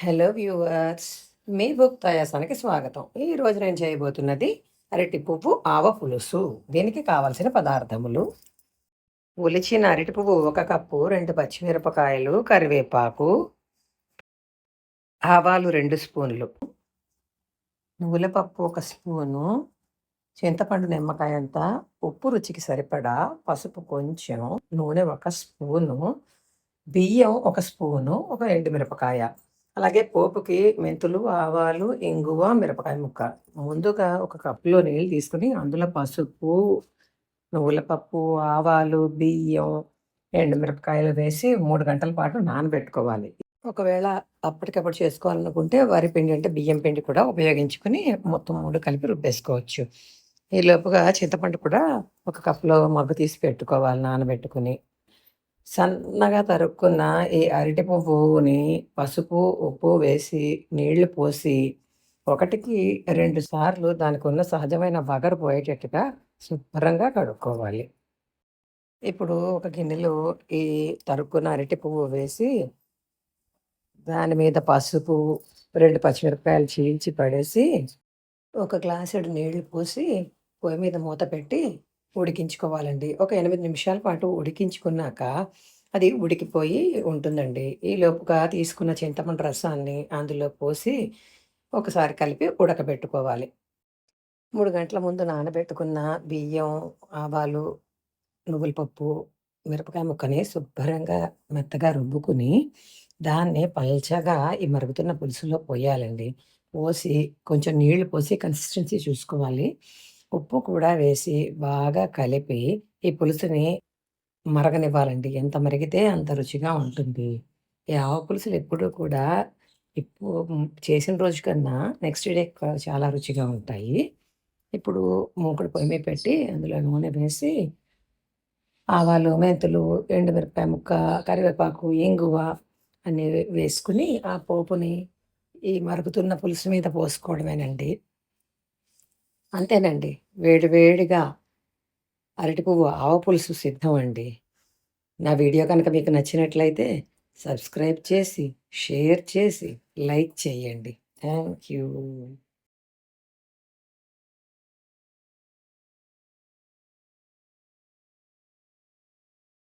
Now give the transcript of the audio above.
Hello viewers మీ book తయాసానికి స్వాగతం. ఈ నేను చేయబోతున్నది అరటి పువ్వు ఆవ పులుసు. దీనికి కావలసిన పదార్థములు? ఉలిచిన అరటి పువ్వు ఒక కప్పు రెండు పచ్చిమిరపకాయలు కరివేపాకు ఆవాలు రెండు స్పూన్లు నువ్వుల పప్పు ఒక స్పూను చింతపండు నిమ్మకాయ అంతా ఉప్పు రుచికి సరిపడా పసుపు కొంచెం నూనె ఒక స్పూను బియ్యం ఒక స్పూను ఒక ఎండుమిరపకాయ. అలాగే పోపుకి మెంతులు ఆవాలు ఇంగువ మిరపకాయ ముక్క. ముందుగా ఒక కప్పులో నీళ్ళు తీసుకుని అందులో పసుపు నువ్వుల పప్పు ఆవాలు బియ్యం ఎండు మిరపకాయలు వేసి మూడు గంటల పాటు నానబెట్టుకోవాలి. ఒకవేళ అప్పటికప్పుడు చేసుకోవాలనుకుంటే వరి పిండి అంటే బియ్యం పిండి కూడా ఉపయోగించుకుని మొత్తం మూడు కలిపి రుబ్బేసుకోవచ్చు. ఈ లోపుగా చింతపండు కూడా ఒక కప్పులో మగ్గు తీసి పెట్టుకోవాలి నానబెట్టుకుని. సన్నగా తరుక్కున్న ఈ అరటి పువ్వుని పసుపు ఉప్పు వేసి నీళ్ళు పోసి ఒకటికి రెండు సార్లు దానికి ఉన్న సహజమైన వగరు పోయేటట్టుగా శుభ్రంగా కడుక్కోవాలి. ఇప్పుడు ఒక గిన్నెలో ఈ తరుక్కున్న అరటి పువ్వు వేసి దాని మీద పసుపు రెండు పచ్చిమిరపకాయలు చీల్చి పడేసి ఒక గ్లాసుడు నీళ్ళు పోసి పొయ్యి మీద మూత పెట్టి ఉడికించుకోవాలండి. ఒక ఎనిమిది నిమిషాల పాటు ఉడికించుకున్నాక అది ఉడికిపోయి ఉంటుందండి. ఈ లోపుగా తీసుకున్న చింతపండు రసాన్ని అందులో పోసి ఒకసారి కలిపి ఉడకబెట్టుకోవాలి. మూడు గంటల ముందు నానబెట్టుకున్న బియ్యం ఆవాలు నువ్వుల పప్పు మిరపకాయ ముక్కని శుభ్రంగా మెత్తగా రుబ్బుకుని దాన్ని పల్చగా ఈ మరుగుతున్న పులుసులో పోయాలండి. పోసి కొంచెం నీళ్ళు పోసి కన్సిస్టెన్సీ చూసుకోవాలి. ఉప్పు కూడా వేసి బాగా కలిపి ఈ పులుసుని మరగనివ్వాలండి. ఎంత మరిగితే అంత రుచిగా ఉంటుంది. ఈ ఆవు పులుసులు ఎప్పుడూ కూడా ఇప్పుడు చేసిన రోజు కన్నా నెక్స్ట్ డే చాలా రుచిగా ఉంటాయి. ఇప్పుడు మూకుడు పొయ్యి మీద పెట్టి అందులో నూనె వేసి ఆవాలు మెంతులు ఎండుమిరపకాయ ముక్క కరివేపాకు ఇంగువ అన్నీ వేసుకుని ఆ పోపుని ఈ మరుగుతున్న పులుసు మీద పోసుకోవడమేనండి. అంతేనండి. వేడివేడిగా అరటి పువ్వు ఆవ పులుసు సిద్ధం అండి నా వీడియో కనుక మీకు నచ్చినట్లయితే సబ్స్క్రైబ్ చేసి షేర్ చేసి లైక్ చేయండి. Thank you